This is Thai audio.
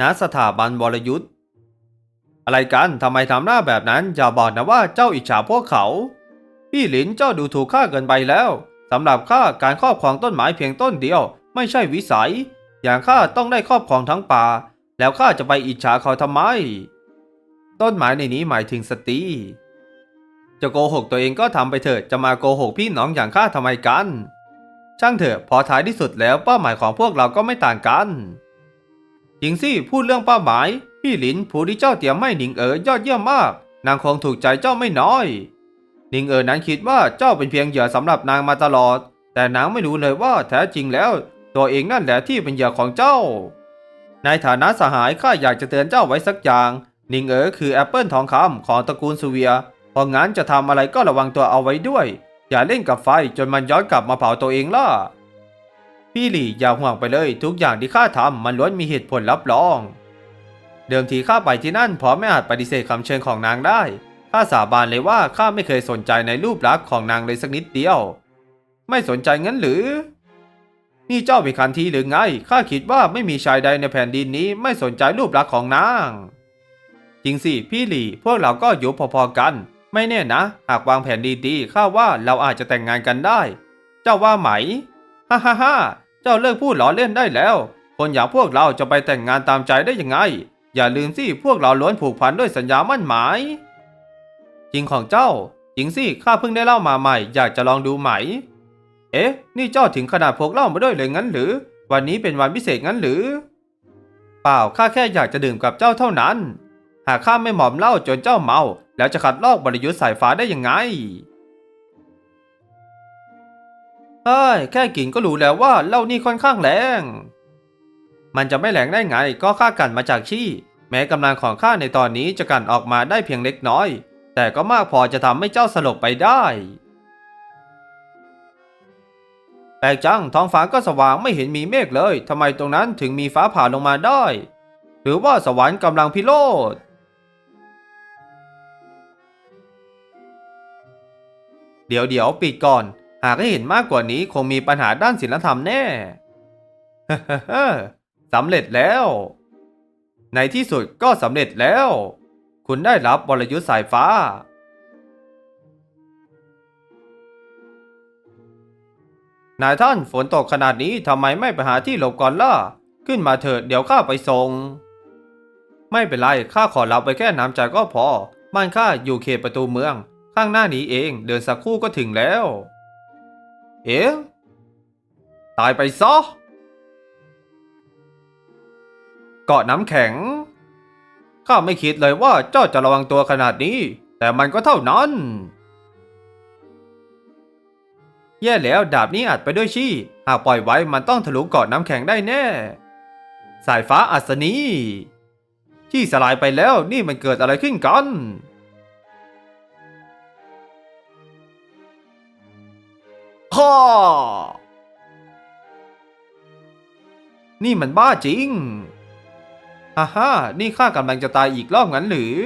ณสถาบันวรยุทธ์อะไรกันทำไมทำหน้าแบบนั้นอย่าบอกนะว่าเจ้าอิจฉาพวกเขา พี่หลินเจ้าดูถูกข้าเกินไปแล้วสำหรับข้าการครอบครองต้นไม้เพียงต้นเดียว ไม่ใช่วิสัย อย่างข้าต้องได้ครอบครองทั้งป่า แล้วข้าจะไปอิจฉาเขาทำไม ต้นไม้ในนี้หมายถึงสตรีจะโกหกตัวเองก็ทำไปเถอะจะมาโกหกพี่น้องอย่างข้าทำไมกัน ช่างเถอะพอท้ายที่สุดแล้วเป้าหมายของพวกเราก็ไม่ต่างกัน หญิงซี่พูดเรื่องเป้าหมาย พี่หลินผู้ที่เจ้าเตรียมให้หนิงเอ๋อยอดเยี่ยมมาก นางคงถูกใจเจ้าไม่น้อยหนิงเอ๋อนั้นคิดว่าเจ้าเป็นเพียงเหยื่อสำหรับนางมาตลอด แต่นางไม่รู้เลยว่าแท้จริงแล้ว ตัวเองนั่นแหละที่เป็นเหยื่อของเจ้า ในฐานะสหายข้าอยากจะเตือนเจ้าไว้สักอย่างหนิงเอ๋อคือแอปเปิลทองคำของตระกูลซูเวียเพราะงั้นจะทำอะไรก็ระวังตัวเอาไว้ด้วย อย่าเล่นกับไฟจนมันย้อนกลับมาเผาตัวเองล่ะ พี่หลี่อย่าห่วงไปเลย ทุกอย่างที่ข้าทำมันล้วนมีเหตุผลรับรอง เดิมทีข้าไปที่นั่นเพราะไม่อาจปฏิเสธคำเชิญของนางได้ข้าสาบานเลยว่าข้าไม่เคยสนใจในรูปลักษณ์ของนางเลยสักนิดเดียว ไม่สนใจงั้นหรือ นี่เจ้าเป็นคันทีหรือไงข้าคิดว่าไม่มีชายใดในแผ่นดินนี้ไม่สนใจรูปลักษณ์ของนางจริงสิพี่หลี่พวกเราก็อยู่พอๆกัน ไม่แน่นะ หากวางแผนดีๆข้าว่าเราอาจจะแต่งงานกันได้ เจ้าว่าไหม ฮ่าฮ่าฮ่าเจ้าเลิกพูดล้อเล่นได้แล้ว คนอย่างพวกเราจะไปแต่งงานตามใจได้ยังไง อย่าลืมสิพวกเราล้วนผูกพันด้วยสัญญามั่นหมาย จริงของเจ้า จริงสิข้าเพิ่งได้เล่ามาใหม่ อยากจะลองดูไหม เอ๊ะ นี่เจ้าถึงขนาดพกเหล้ามาด้วยเลยงั้นหรือ วันนี้เป็นวันพิเศษงั้นหรือ เปล่าข้าแค่อยากจะดื่มกับเจ้าเท่านั้น หากข้าไม่หมอมเหล้าจนเจ้าเมา แล้วจะขัดลอกบริยุทธ์สายฟ้าได้ยังไง เฮ้ยแค่กลิ่นก็รู้แล้วว่าเหล้านี่ค่อนข้างแรง มันจะไม่แรงได้ไงก็ข้ากันมาจากชี่ แม้กำลังของข้าในตอนนี้จะกันออกมาได้เพียงเล็กน้อย แต่ก็มากพอจะทำให้เจ้าสลบไปได้แปลกจังท้องฟ้าก็สว่างไม่เห็นมีเมฆเลยทำไมตรงนั้นถึงมีฟ้าผ่าลงมาได้ หรือว่าสวรรค์กำลังพิโรธเดี๋ยวเดี๋ยวปิดก่อน หากให้เห็นมากกว่านี้คงมีปัญหาด้านศิลธรรมแน่สำเร็จแล้ว ในที่สุดก็สำเร็จแล้ว คุณได้รับบรยุทธ์สายฟ้า นายท่านฝนตกขนาดนี้ทำไมไม่ไปหาที่หลบก่อนล่ะ ขึ้นมาเถิดเดี๋ยวข้าไปส่ง ไม่เป็นไรข้าขอรับไปแค่น้ำใจก็พอ บ้านข้าอยู่เขตประตูเมือง ข้างหน้านี้เองเดินสักครู่ก็ถึงแล้ว เอ๊ะตายไปซะเกาะน้ำแข็ง ข้าไม่คิดเลยว่าเจ้าจะระวังตัวขนาดนี้ แต่มันก็เท่านั้น แย่แล้วดาบนี้อัดไปด้วยชี่หากปล่อยไว้มันต้องทะลุเกาะน้ำแข็งได้แน่ สายฟ้าอัศนีที่สลายไปแล้วนี่มันเกิดอะไรขึ้นกัน ฮ่านี่มันบ้าจริง ฮ่าฮ่านี่ข้ากำลังจะตายอีกรอบงั้นหรือ